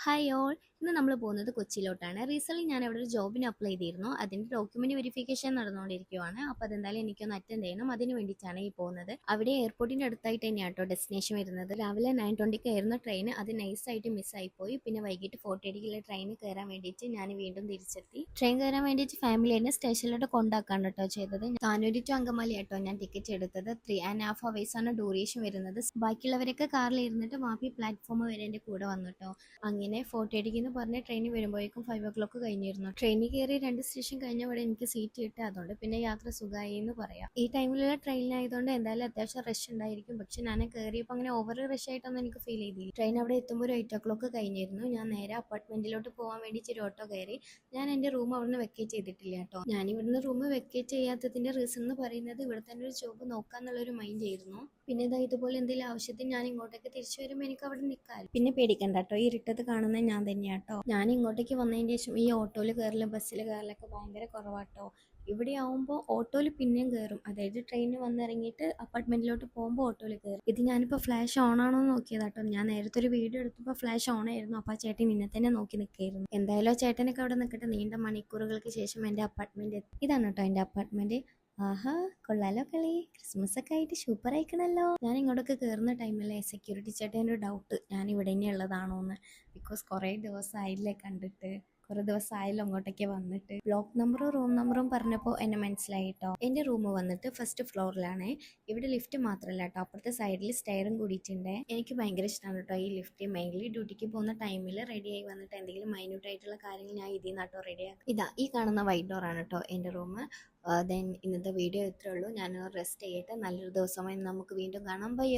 Hi all ഇന്ന് നമ്മൾ പോകുന്നത് കൊച്ചിയിലോട്ടാണ്. റീസെന്റ് ഞാൻ അവിടെ ഒരു ജോബിന് അപ്ലൈ ചെയ്തിരുന്നു. അതിന്റെ ഡോക്യുമെന്റ് വെരിഫിക്കേഷൻ നടന്നുകൊണ്ടിരിക്കുവാണ്. അപ്പോൾ അതെന്തായാലും എനിക്കൊന്ന് അറ്റൻഡ് ചെയ്യണം. അതിന് വേണ്ടിയിട്ടാണ് ഈ പോകുന്നത്. അവിടെ എയർപോർട്ടിന്റെ അടുത്തായിട്ട് തന്നെയാണ് കേട്ടോ ഡെസ്റ്റിനേഷൻ വരുന്നത്. രാവിലെ നയൻ ട്വന്റിക്ക് ആയിരുന്നു ട്രെയിൻ അത് നൈസ് നൈസായിട്ട് മിസ്സായിപ്പോയി പിന്നെ വൈകിട്ട് ഫോർട്ടി തേർട്ടിക്കുള്ള ട്രെയിൻ കയറാൻ വേണ്ടിയിട്ട് ഞാൻ വീണ്ടും തിരിച്ചെത്തി. ട്രെയിൻ കയറാൻ വേണ്ടിയിട്ട് ഫാമിലി തന്നെ സ്റ്റേഷനിലോട്ട് കൊണ്ടാക്കാണ് കേട്ടോ ചെയ്തത്. താനൂരി ടു അങ്കമാലി കേട്ടോ ഞാൻ ടിക്കറ്റ് എടുത്തത്. ത്രീ ആൻഡ് ഹാഫ് അവേഴ്സ് ആണ് ഡ്യൂറേഷൻ വരുന്നത്. ബാക്കിയുള്ളവരൊക്കെ കാറിൽ ഇരുന്നിട്ട് മാപ്പി പ്ലാറ്റ്ഫോം വരെ എന്റെ കൂടെ വന്നു കേട്ടോ. അങ്ങനെ ഫോർട്ടി എയ്റ്റിക്ക് എന്ന് പറഞ്ഞ ട്രെയിൻ വരുമ്പോഴേക്കും ഫൈവ് ഓ ക്ലോക്ക് കഴിഞ്ഞിരുന്നു ട്രെയിനിൽ കയറി രണ്ട് സ്റ്റേഷൻ കഴിഞ്ഞ അവിടെ എനിക്ക് സീറ്റ് കിട്ടി. അതുകൊണ്ട് പിന്നെ യാത്ര സുഖമായി എന്ന് പറയാം. ഈ ടൈമിലുള്ള ട്രെയിനായതുകൊണ്ട് എന്തായാലും അത്യാവശ്യം റഷ് ഉണ്ടായിരിക്കും. പക്ഷെ ഞാൻ കയറിയപ്പോൾ അങ്ങനെ ഓവർ റഷ് ആയിട്ടൊന്നും എനിക്ക് ഫീൽ ചെയ്തില്ല. ട്രെയിൻ അവിടെ എത്തുമ്പോൾ ഒരു എയ്റ്റ് ഓ ക്ലോക്ക് കഴിഞ്ഞിരുന്നു. ഞാൻ നേരെ അപ്പാർട്ട്മെന്റിലോട്ട് പോകാൻ വേണ്ടി ഇച്ചിരി ഓട്ടോ കയറി. ഞാൻ എന്റെ റൂം അവിടുന്ന് വെക്കേറ്റ് ചെയ്തിട്ടില്ല കേട്ടോ. ഞാൻ ഇവിടുന്ന് റൂം വെക്കേറ്റ് ചെയ്യാത്തതിന്റെ റീസൺ എന്ന് പറയുന്നത് ഇവിടെ തന്നെ ഒരു ജോബ് നോക്കാന്നുള്ളൊരു മൈൻഡ് ആയിരുന്നു. പിന്നെ ഇതാ ഇതുപോലെ എന്തെങ്കിലും ആവശ്യത്തിന് ഞാൻ ഇങ്ങോട്ടേക്ക് തിരിച്ചു വരുമ്പോൾ എനിക്ക് അവിടെ നിൽക്കാം പിന്നെ പേടിക്കണ്ട കേട്ടോ. ഈ ഇരുട്ടത്ത് കാണുന്നത് ഞാൻ തന്നെയാട്ടോ ഞാൻ ഇങ്ങോട്ടേക്ക് വന്നതിന് ശേഷം ഈ ഓട്ടോയിൽ കയറലും ബസ്സിൽ കയറലൊക്കെ ഭയങ്കര കുറവാട്ടോ. ഇവിടെ ആവുമ്പോൾ ഓട്ടോയിൽ പിന്നെയും കയറും. അതായത് ട്രെയിനിൽ വന്നിറങ്ങിയിട്ട് അപ്പാർട്ട്മെന്റിലോട്ട് പോകുമ്പോൾ ഓട്ടോയിൽ കയറും. ഇത് ഞാനിപ്പോൾ ഫ്ലാഷ് ഓൺ ആണോ നോക്കിയതാട്ടോ. ഞാൻ നേരത്തെ ഒരു വീഡിയോ എടുത്തപ്പോൾ ഫ്ലാഷ് ഓൺ ആയിരുന്നു അപ്പോൾ ആ ചേട്ടൻ നിന്നെ തന്നെ നോക്കി നിൽക്കായിരുന്നു എന്തായാലും ചേട്ടനൊക്കെ അവിടെ നിൽക്കട്ടെ നീണ്ട മണിക്കൂറുകൾക്ക് ശേഷം എന്റെ അപ്പാർട്ട്മെന്റ് ഇതാണ് കേട്ടോ എന്റെ അപ്പാർട്ട്മെന്റ്. ആഹാ കൊള്ളാലോ കളി. ക്രിസ്മസ് ഒക്കെ ആയിട്ട് സൂപ്പർ ആയിക്കണല്ലോ. ഞാൻ ഇങ്ങോട്ടൊക്കെ കയറുന്ന ടൈമിലെ സെക്യൂരിറ്റി ചേട്ടന്റെ ഒരു ഡൗട്ട് ഞാൻ ഇവിടെ തന്നെ ഉള്ളതാണോ എന്ന് ബിക്കോസ് കുറേ ദിവസമായില്ലേ കണ്ടിട്ട്. കുറേ ദിവസമായല്ലോ അങ്ങോട്ടേക്ക് വന്നിട്ട്. ബ്ലോക്ക് നമ്പറും റൂം നമ്പറും പറഞ്ഞപ്പോൾ എന്നെ മനസ്സിലായി കേട്ടോ എന്റെ റൂം വന്നിട്ട് ഫസ്റ്റ് ഫ്ലോറിലാണ് ഇവിടെ ലിഫ്റ്റ് മാത്രമല്ല കേട്ടോ അപ്പുറത്തെ സൈഡിൽ സ്റ്റെയറും കൂടിയിട്ടുണ്ട്. എനിക്ക് ഭയങ്കര ഇഷ്ടമാണ് കേട്ടോ ഈ ലിഫ്റ്റ് മെയിൻലി ഡ്യൂട്ടിക്ക് പോകുന്ന ടൈമിൽ റെഡിയായി വന്നിട്ട് എന്തെങ്കിലും മൈന്യൂട്ട് ആയിട്ടുള്ള കാര്യങ്ങൾ ഞാൻ ഇതിൽ നിന്നാട്ടോ റെഡിയാക്കും ഇതാ ഈ കാണുന്ന വൈറ്റ് ഡോറാണ് കേട്ടോ എന്റെ റൂം ദെൻ ഇന്നത്തെ വീഡിയോ ഇത്രേ ഉള്ളൂ. ഞാൻ റെസ്റ്റ് ചെയ്യട്ടെ. നല്ലൊരു ദിവസമായി നമുക്ക് വീണ്ടും കാണാം. ബൈ